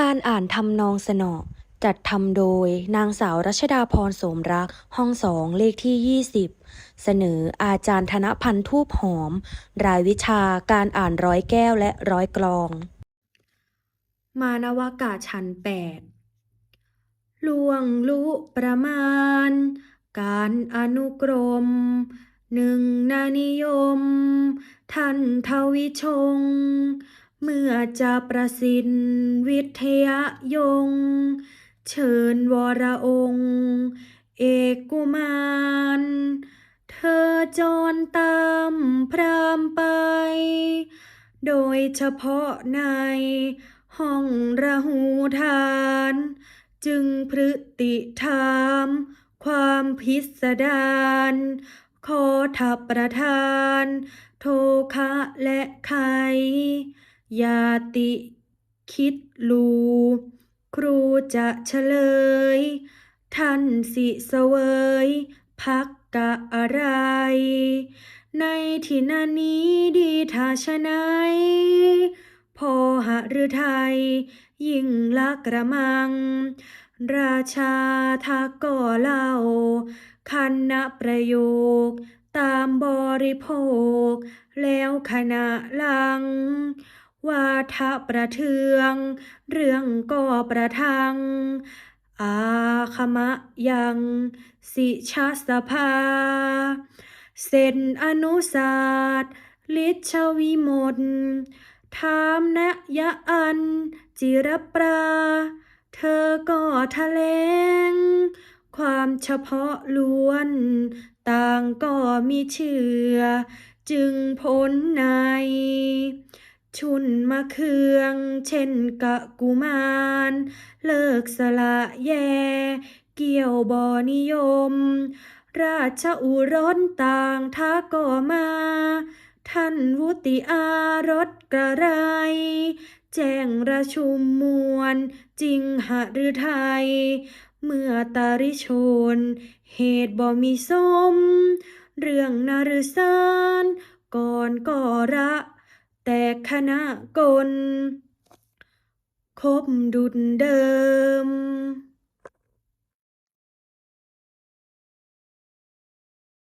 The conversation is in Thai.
การอ่านทำนองสนอ จัดทำโดยนางสาวรัชดาพรโสมรัก ห้องสองเลขที่ 20 เสนออาจารย์ธนพันธ์ทูบหอม รายวิชาการอ่านร้อยแก้วและร้อยกลอง มานวากาชันแปดลวงลุประมาณ การอนุกรม หนึ่งนานิยมท่านทวิชง เมื่อจะประสิทธิ์วิทยยง เชิญวรองค์ เอกกุมาร เธอจรตามพรามไป โดยเฉพาะในห้องระหูทาน จึงพฤติธรรมความพิสดารขอทับประทาน โทคะและไข ยาติคิดลู ครูจะเฉลย ท่านสิเสวยพักกะอะไร ในที่นานี้ดีทาชนายพอหฤทัยยิ่งละกระมัง ราชาทักก่อเล่า คันนะประโยค ตามบริโภค แล้วคณะลัง วาทะประเทือง เรื่องก่อประทัง อาคมะยัง สิชาสภา เส้นอนุศาสตร์ลิชวิมลถามนะยะอัน จิรปรา เธอก็แถลง ความเฉพาะล้วน ต่างก็มีเชื่อ จึงพ้นใน ชุนมะเคือง เช่นกะกุมาร เลิกสละแย่เกี่ยวบอนิยม ราชอุรสต่างท้าก่อมา ท่านวุติอารสกระไร แจ้งราชุมมวลจริงหฤทัย เมื่อตาริชน เหตุบ่มีสม เรื่องนารสารก่อนก่อระ แต่คณะกลคบดุดเดิม